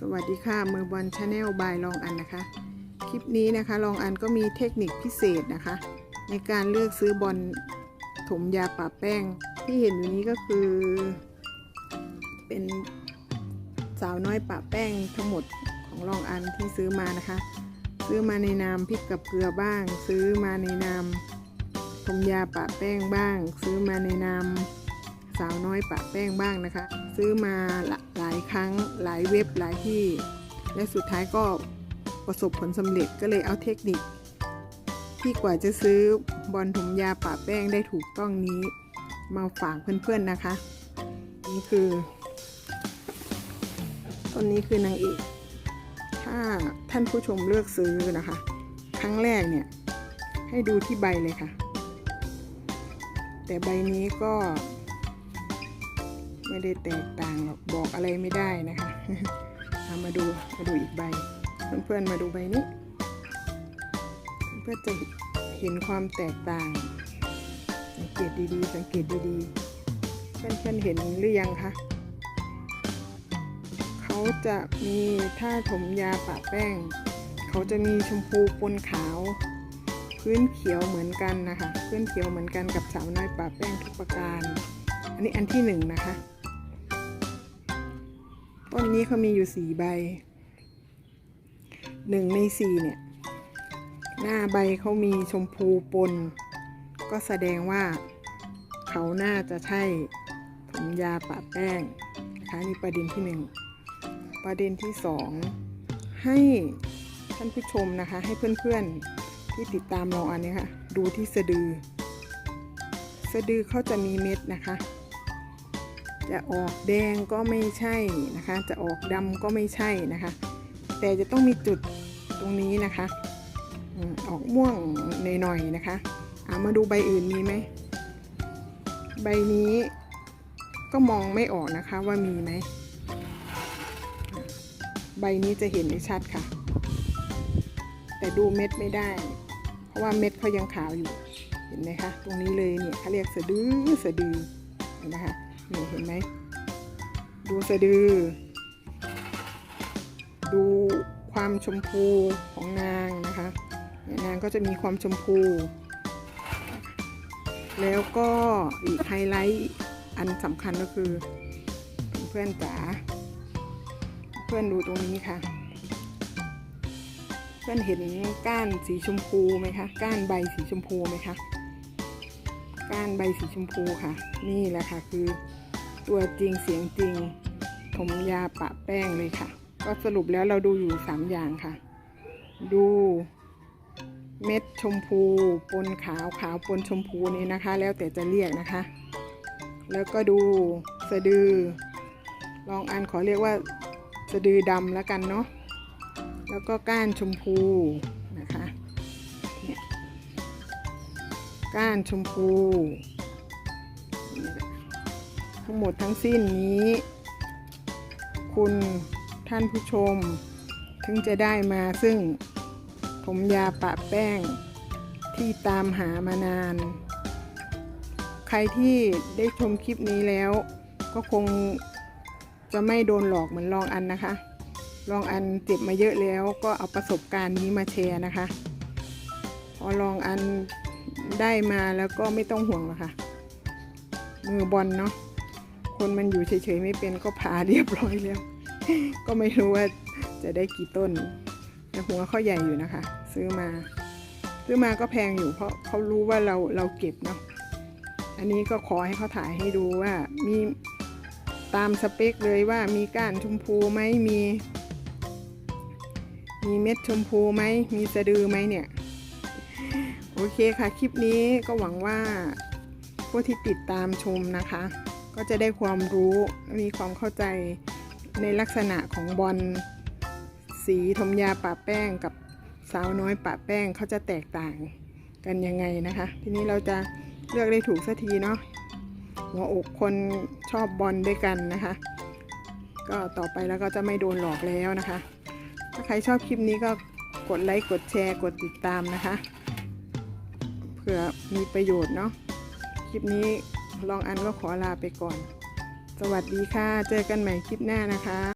สวัสดีค่ะมือบอลชาแนลบายลองอันนะคะ คลิปนี้นะคะลองอันก็มีเทคนิคพิเศษนะคะ ในการเลือกซื้อบอลถมยาปะแป้งที่เห็นอยู่นี้ก็คือ เป็นสาวน้อยปะแป้งทั้งหมดของลองอันที่ซื้อมานะคะ ซื้อมาในนามพริกกับเกลือบ้าง ซื้อมาในนามถมยาปะแป้งบ้าง ซื้อมาในนาม สาวน้อยปะแป้งบ้างนะคะ ซื้อมาหลาหลายครั้งหลายเว็บหลายที่ และสุดท้ายก็ประสบผลสำเร็จก็เลยเอาเทคนิค ที่กว่าจะซื้อบอลถุงยาปะแป้งได้ถูกต้องนี้ มาฝากเพื่อนๆนะคะ นี่คือต้นนี้คือนางเอกถ้าท่านผู้ชมเลือกซื้อนะคะ ครั้งแรกเนี่ยให้ดูที่ใบเลยค่ะ แต่ใบนี้ก็ ไม่ได้แตกต่างหรอกบอกอะไรไม่ได้นะคะเอามาดูมาดูอีกใบ เพื่อนๆมาดูใบนี้ เพื่อจะเห็นความแตกต่าง สังเกตดีๆ สังเกตดีๆ เพื่อนๆเห็นหรือยังคะเขาจะมีถ้าถมยาปะแป้ง เขาจะมีชมพูปนขาว พื้นเขียวเหมือนกันนะคะพื้นเขียวเหมือนกันกับสาวน้อยปะแป้งทุกประการ อันนี้อันที่หนึ่งนะคะ ต้นนี้เขามีอยู่สี่ใบหนึ่งในสี่เนี่ย หน้าใบเขามีชมพูปน ก็แสดงว่าเขาน่าจะใช่ผมยาปะแป้งนะคะนี่ประเด็นที่หนึ่งประเด็นที่สองให้ท่านผู้ชมนะคะ ให้เพื่อนๆที่ติดตามเราอันนี้ค่ะ ดูที่สะดือ สะดือเขาจะมีเม็ดนะคะ จะออกแดงก็ไม่ใช่นะคะ จะออกดำก็ไม่ใช่นะคะ แต่จะต้องมีจุดตรงนี้นะคะออกม่วงหน่อยๆนะคะเอามาดูใบอื่นมีไหมใบนี้ก็มองไม่ออกนะคะว่ามีไหมใบนี้จะเห็นได้ชัดค่ะ แต่ดูเม็ดไม่ได้ เพราะว่าเม็ดเขายังขาวอยู่เห็นไหมคะ ตรงนี้เลยเนี่ยเขาเรียกสะดือสะดือเห็นนะคะ นี่เห็นไหม ดูสะดือ ดูความชมพูของนางนะคะนนางก็จะมีความชมพู แล้วก็อีกไฮไลท์อันสำคัญก็คือเพื่อนจ๋าเพื่อนดูตรงนี้ค่ะ เพื่อนเห็นก้านสีชมพูไหมคะ ก้านใบสีชมพูไหมคะ ก้านใบสีชมพูค่ะ นี่แหละค่ะคือตัวจริงเสียงจริง ผมยาปะแป้งเลยค่ะ ก็สรุปแล้วเราดูอยู่3อย่างค่ะ ดูเม็ดชมพูปนขาวขาวปนชมพูนี่นะคะ แล้วแต่จะเรียกนะคะ แล้วก็ดูสะดือ ลองอันขอเรียกว่าสะดือดำแล้วกันเนาะแล้วก็ก้านชมพูนะคะ ก้านชมพู ทั้งหมดทั้งสิ้นนี้ คุณท่านผู้ชม ถึงจะได้มาซึ่งผมยาปะแป้งที่ตามหามานาน ใครที่ได้ชมคลิปนี้แล้ว ก็คงจะไม่โดนหลอกเหมือนลองอันนะคะ ลองอันเจ็บมาเยอะแล้วก็เอาประสบการณ์นี้มาแชร์นะคะ พอลองอัน ได้มาแล้วก็ไม่ต้องห่วงหรอกค่ะ มือบอลเนาะคนมันอยู่เฉยๆไม่เป็นก็ผ่าเรียบร้อยแล้ว ก็ไม่รู้ว่าจะได้กี่ต้นแต่หัวเขาใหญ่อยู่นะคะ ซื้อมา ซื้อมาก็แพงอยู่เพราะเขารู้ว่าเราเราเก็บเนาะอันนี้ก็ขอให้เขาถ่ายให้ดูว่ามีตามสเปคเลยว่ามีก้านชมพูไหมมี มีเม็ดชมพูไหมมีสะดือไหมเนี่ย โอเคค่ะ คลิปนี้ก็หวังว่าผู้ที่ติดตามชมนะคะ ก็จะได้ความรู้มีความเข้าใจในลักษณะของบอลสีทมยาปะแป้งกับสาวน้อยปะแป้งเขาจะแตกต่างกันยังไงนะคะ ทีนี้เราจะเลือกได้ถูกสักทีเนาะหัวอกคนชอบบอลด้วยกันนะคะ ก็ต่อไปแล้วก็จะไม่โดนหลอกแล้วนะคะ ถ้าใครชอบคลิปนี้ก็กดไลค์กดแชร์กดติดตามนะคะ ผื่อมีประโยชน์เนาะคลิปนี้ลองอันก็ขอลาไปก่อน สวัสดีค่ะ เจอกันใหม่คลิปหน้านะคะ